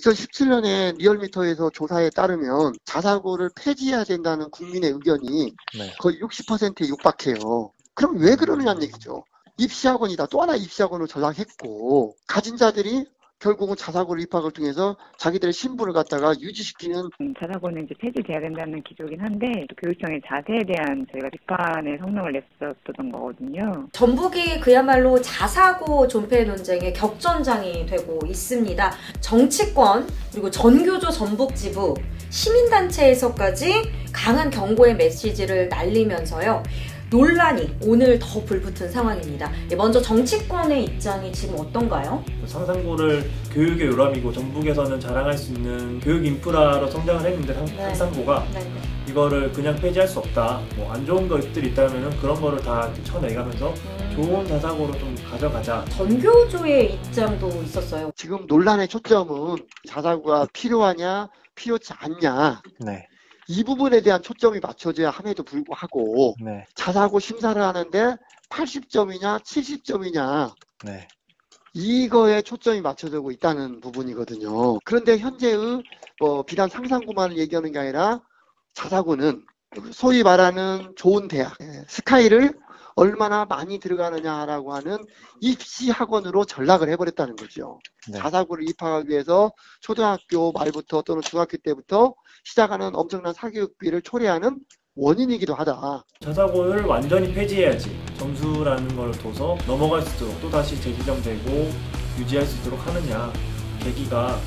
2017년에 리얼미터에서 조사에 따르면 자사고를 폐지해야 된다는 국민의 의견이 네. 거의 60%에 육박해요. 그럼 왜 그러느냐는 얘기죠. 입시학원이다. 또 하나 입시학원을 전락했고 가진 자들이 결국은 자사고를 입학을 통해서 자기들의 신분을 갖다가 유지시키는 음, 자사고는 이제 폐지돼야 된다는 기조긴 한데 또 교육청의 자세에 대한 저희가 비판의 성명을 냈었던 거거든요. 전북이 그야말로 자사고 존폐 논쟁의 격전장이 되고 있습니다. 정치권 그리고 전교조 전북지부 시민단체에서까지 강한 경고의 메시지를 날리면서요. 논란이 오늘 더 불붙은 상황입니다. 예, 먼저 정치권의 입장이 지금 어떤가요? 상산고를 교육의 요람이고 전북에서는 자랑할 수 있는 교육 인프라로 성장을 했는데 상- 네. 상산고가 네, 네. 이거를 그냥 폐지할 수 없다. 뭐 안 좋은 것들이 있다면 그런 거를 다 쳐내가면서 음, 좋은 자사고로 좀 가져가자. 전교조의 입장도 있었어요. 지금 논란의 초점은 자사고가 필요하냐 필요치 않냐 네. 이 부분에 대한 초점이 맞춰져야 함에도 불구하고 네. 자사고 심사를 하는데 80점이냐 70점이냐 네. 이거에 초점이 맞춰지고 있다는 부분이거든요. 그런데 현재의 뭐 비단 상상고만을 얘기하는 게 아니라 자사고는 소위 말하는 좋은 대학 예, 스카이를 얼마나 많이 들어가느냐라고 하는 입시 학원으로 전락을 해버렸다는 거죠. 네. 자사고를 입학하기 위해서 초등학교 말부터 또는 중학교 때부터 시작하는 엄청난 사교육비를 초래하는 원인이기도 하다. 자사고를 완전히 폐지해야지. 점수라는 걸 둬서 넘어갈 수 있도록 또 다시 재지정되고 유지할 수 있도록 하느냐. 계기가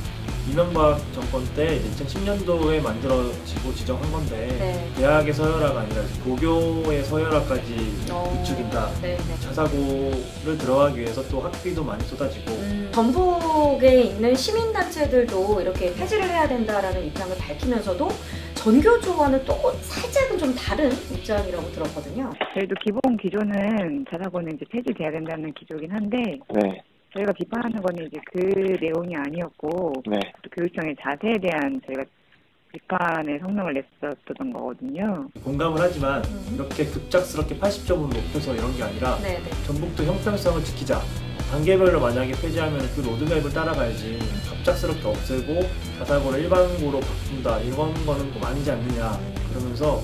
이명박 정권 때 2010년도에 만들어지고 지정한 건데 네. 대학의 서열화가 아니라 고교의 서열화까지 어, 부추긴다. 네, 네. 자사고를 들어가기 위해서 또 학비도 많이 쏟아지고 음, 전북에 있는 시민단체들도 이렇게 폐지를 해야 된다라는 입장을 밝히면서도 전교조와는 또 살짝은 좀 다른 입장이라고 들었거든요. 저희도 기본 기조는 자사고는 이제 폐지돼야 된다는 기조긴 한데 네, 저희가 비판하는 거는 이제 그 내용이 아니었고 네, 또 교육청의 자세에 대한 저희가 비판의 성명을 냈었던 거거든요. 공감을 하지만 음. 이렇게 급작스럽게 80점으로 높여서 이런 게 아니라 네, 네. 전북도 형평성을 지키자. 단계별로 만약에 폐지하면 그 로드맵을 따라가야지 갑작스럽게 없애고 자사고를 일반고로 바꾼다 이런 거는 좀 아니지 않느냐 그러면서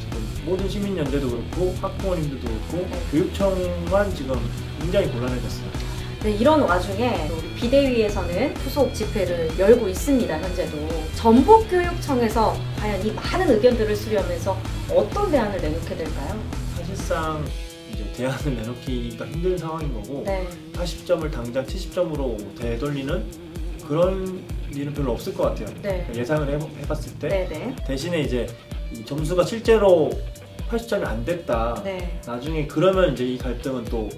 지금 모든 시민연대도 그렇고 학부모님들도 그렇고 교육청만 지금 굉장히 곤란해졌어요. 네, 이런 와중에 우리 비대위에서는 후속 집회를 열고 있습니다. 현재도 전북교육청에서 과연 이 많은 의견들을 수렴해서 어떤 대안을 내놓게 될까요? 사실상 이제 대안을 내놓기가 힘든 상황인 거고 네, 80점을 당장 70점으로 되돌리는 그런 일은 별로 없을 것 같아요. 네, 예상을 해봤을 때 네, 네, 대신에 이제 이 점수가 실제로 80점이 안 됐다. 네. 나중에 그러면 이제 이 갈등은 또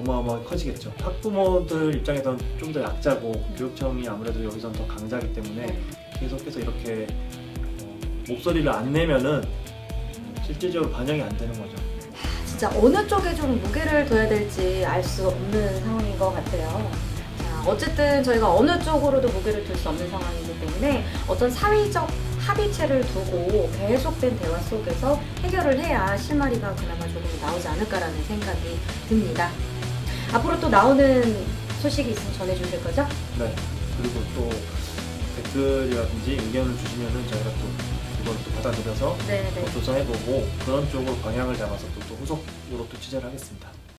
어마어마하게 커지겠죠. 학부모들 입장에서는 좀더 약자고 교육청이 아무래도 여기선 더 강자기 때문에 네. 계속해서 이렇게 어, 목소리를 안 내면은 실질적으로 반영이 안 되는 거죠. 진짜 어느 쪽에 좀 무게를 둬야 될지 알 수 없는 상황인 것 같아요. 자, 어쨌든 저희가 어느 쪽으로도 무게를 둘 수 없는 상황이기 때문에 어떤 사회적 합의체를 두고 계속된 대화 속에서 해결을 해야 실마리가 그나마 조금 나오지 않을까라는 생각이 듭니다. 앞으로 또 나오는 소식이 있으면 전해주실 거죠? 네. 그리고 또 댓글이라든지 의견을 주시면은 저희가 또 그걸 또 받아들여서 네, 네. 또 조사해보고 그런 쪽으로 방향을 잡아서 또, 또 후속으로 또 취재를 하겠습니다.